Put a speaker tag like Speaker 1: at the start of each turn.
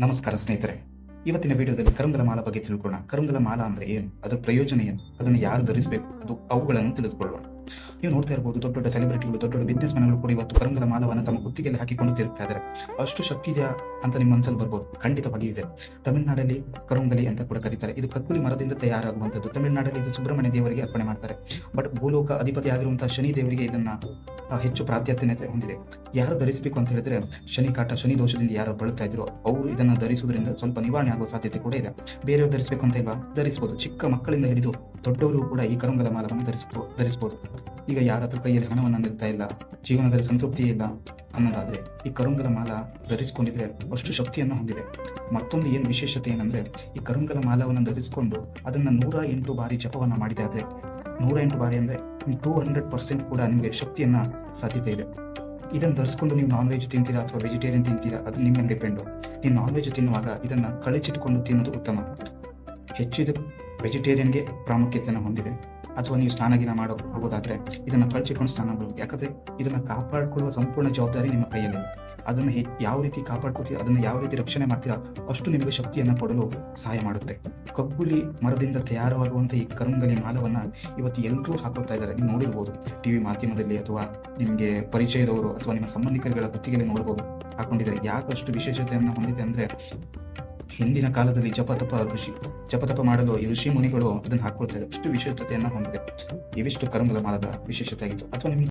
Speaker 1: ನಮಸ್ಕಾರ ಸ್ನೇಹಿತರೆ. ಇವತ್ತಿನ ವಿಡಿಯೋದಲ್ಲಿ ಕರುಂಗಲ ಮಾಲ ಬಗ್ಗೆ ತಿಳ್ಕೊಳ್ಳೋಣ. ಕರುಂಗಲ ಮಾಲ ಅಂದ್ರೆ ಏನು? ಅದರ ಪ್ರಯೋಜನ ಏನು? ಅದನ್ನು ಯಾರು ಧರಿಸಬೇಕು? ಅದು ಅವುಗಳನ್ನು ತಿಳಿದುಕೊಳ್ಳೋಣ. ನೀವು ನೋಡ್ತಾ ಇರಬಹುದು ದೊಡ್ಡ ದೊಡ್ಡ ಸೆಲೆಬ್ರಿಟಿಗಳು ದೊಡ್ಡ ದೊಡ್ಡ ಬಿಸ್ನೆಸ್ ಮ್ಯಾನ್ಗಳು ಕೂಡ ಇವತ್ತು ಕರಂಗದ ಮಾಲವನ್ನು ತಮ್ಮ ಕುತ್ತಿಗೆಯಲ್ಲಿ ಹಾಕಿಕೊಂಡು ತಿರುಗ್ತಾ ಇದ್ದಾರೆ ಅಷ್ಟು ಶಕ್ತಿ ಇದೆಯಾ ಅಂತ ನಿಮ್ಮ ಮನಸ್ಸಲ್ಲಿ ಬರ್ಬೋದು. ಖಂಡಿತವಾಗಿಯೂ ಇದೆ. ತಮಿಳುನಾಡಲ್ಲಿ ಕರುಂಗಲಿ ಅಂತ ಕೂಡ ಕರೀತಾರೆ. ಇದು ಕಕ್ಕುಲಿ ಮರದಿಂದ ತಯಾರಾಗುವಂಥದ್ದು. ತಮಿಳುನಾಡಲ್ಲಿ ಇದು ಸುಬ್ರಹ್ಮಣ್ಯ ದೇವರಿಗೆ ಅರ್ಪಣೆ ಮಾಡ್ತಾರೆ. ಬಟ್ ಭೂಲೋಕ ಅಧಿಪತಿ ಆಗಿರುವಂತಹ ಶನಿ ದೇವರಿಗೆ ಇದನ್ನ ಹೆಚ್ಚು ಪ್ರಾಧಾನ್ಯತೆ ಹೊಂದಿದೆ. ಯಾರು ಧರಿಸಬೇಕು ಅಂತ ಹೇಳಿದ್ರೆ ಶನಿ ಕಾಟ, ಶನಿ ದೋಷದಿಂದ ಯಾರು ಬಳಕ್ತಾ ಇದ್ರು, ಅವರು ಇದನ್ನು ಧರಿಸುವುದರಿಂದ ಸ್ವಲ್ಪ ನಿವಾರಣೆ ಆಗುವ ಸಾಧ್ಯತೆ ಕೂಡ ಇದೆ. ಬೇರೆಯವರು ಧರಿಸಬೇಕು ಅಂತ ಇಲ್ವಾ? ಧರಿಸಬಹುದು ಚಿಕ್ಕ ಮಕ್ಕಳಿಂದ ಹಿಡಿದು ದೊಡ್ಡವರು ಕೂಡ ಈ ಕರುಂಗಲ ಮಾಲವನ್ನು ಧರಿಸಬಹುದು ಧರಿಸಬಹುದು ಈಗ ಯಾರ ಹತ್ರ ಕೈಯಲ್ಲಿ ಹಣವನ್ನು ನಿಲ್ತಾ ಇಲ್ಲ, ಜೀವನದಲ್ಲಿ ಸಂತೃಪ್ತಿ ಇಲ್ಲ ಅನ್ನೋದಾದರೆ ಈ ಕರುಂಗಲ ಮಾಲ ಧರಿಸಿಕೊಂಡಿದ್ರೆ ಅಷ್ಟು ಶಕ್ತಿಯನ್ನು ಹೊಂದಿದೆ. ಮತ್ತೊಂದು ಏನು ವಿಶೇಷತೆ ಏನಂದರೆ ಈ ಕರುಂಗಲ ಮಾಲವನ್ನು ಧರಿಸಿಕೊಂಡು ಅದನ್ನು ನೂರ ಎಂಟು ಬಾರಿ ಜಪವನ್ನು ಮಾಡಿದೆ ಆದ್ರೆ, ನೂರ ಎಂಟು ಬಾರಿ ಅಂದರೆ ಟೂ ಹಂಡ್ರೆಡ್ ಪರ್ಸೆಂಟ್ ಕೂಡ ನಿಮಗೆ ಶಕ್ತಿಯನ್ನ ಸಾಧ್ಯತೆ ಇದೆ. ಇದನ್ನು ಧರಿಸ್ಕೊಂಡು ನೀವು ನಾನ್ ವೆಜ್ ತಿಂತೀರಾ ಅಥವಾ ವೆಜಿಟೇರಿಯನ್ ತಿಂತೀರಾ ಅದು ನಿಮ್ಮ ಡಿಪೆಂಡು ನೀವು ನಾನ್ ವೆಜ್ ತಿನ್ನುವಾಗ ಇದನ್ನು ಕಳಚಿಟ್ಟುಕೊಂಡು ತಿನ್ನೋದು ಉತ್ತಮ. ಹೆಚ್ಚು ಇದು ವೆಜಿಟೇರಿಯನ್ಗೆ ಪ್ರಾಮುಖ್ಯತೆಯನ್ನು ಹೊಂದಿದೆ. ಅಥವಾ ನೀವು ಸ್ನಾನಗಿನ ಮಾಡೋ ಹೋಗೋದಾದ್ರೆ ಇದನ್ನು ಕಳ್ಚಿಕೊಂಡು ಸ್ನಾನ ಮಾಡಬೇಕು. ಯಾಕಂದ್ರೆ ಇದನ್ನು ಕಾಪಾಡಿಕೊಳ್ಳುವ ಸಂಪೂರ್ಣ ಜವಾಬ್ದಾರಿ ನಿಮ್ಮ ಕೈಯಲ್ಲಿದೆ ಅದನ್ನು ಯಾವ ರೀತಿ ಕಾಪಾಡ್ಕೋತೀರ ಅದನ್ನು ಯಾವ ರೀತಿ ರಕ್ಷಣೆ ಮಾಡ್ತೀರಾ ಅಷ್ಟು ನಿಮಗೆ ಶಕ್ತಿಯನ್ನು ಕೊಡಲು ಸಹಾಯ ಮಾಡುತ್ತೆ. ಕಬ್ಬುಲಿ ಮರದಿಂದ ತಯಾರವಾಗುವಂತಹ ಈ ಕರುಂಗಲಿ ಮಾಲವನ್ನು ಇವತ್ತು ಎಲ್ಲರೂ ಹಾಕೊಳ್ತಾ ಇದ್ದಾರೆ. ನೀವು ನೋಡಿರ್ಬೋದು ಟಿ ವಿ ಮಾಧ್ಯಮದಲ್ಲಿ ಅಥವಾ ನಿಮಗೆ ಪರಿಚಯದವರು ಅಥವಾ ನಿಮ್ಮ ಸಂಬಂಧಿಕರುಗಳ ಗುತ್ತಿಗೆಯಲ್ಲಿ ನೋಡ್ಬೋದು, ಹಾಕೊಂಡಿದ್ದಾರೆ. ಯಾಕಷ್ಟು ವಿಶೇಷತೆಯನ್ನು ಹೊಂದಿದೆ ಅಂದರೆ ಹಿಂದಿನ ಕಾಲದಲ್ಲಿ ಜಪತಪ ಋಷಿ, ಜಪತಪ ಮಾಡಲು ಋಷಿ ಮುನಿಗಳು ಅದನ್ನು ಹಾಕೊಳ್ತಾ ಇದ್ದಾರೆ. ಅಷ್ಟು ವಿಶೇಷತೆಯನ್ನು ಹೊಂದಿದೆ. ಇವಿಷ್ಟು ಕರಂಗಲ ಮಾಲದ ವಿಶೇಷತೆ ಆಗಿತ್ತು. ಅಥವಾ ನಿಮ್ಗೆ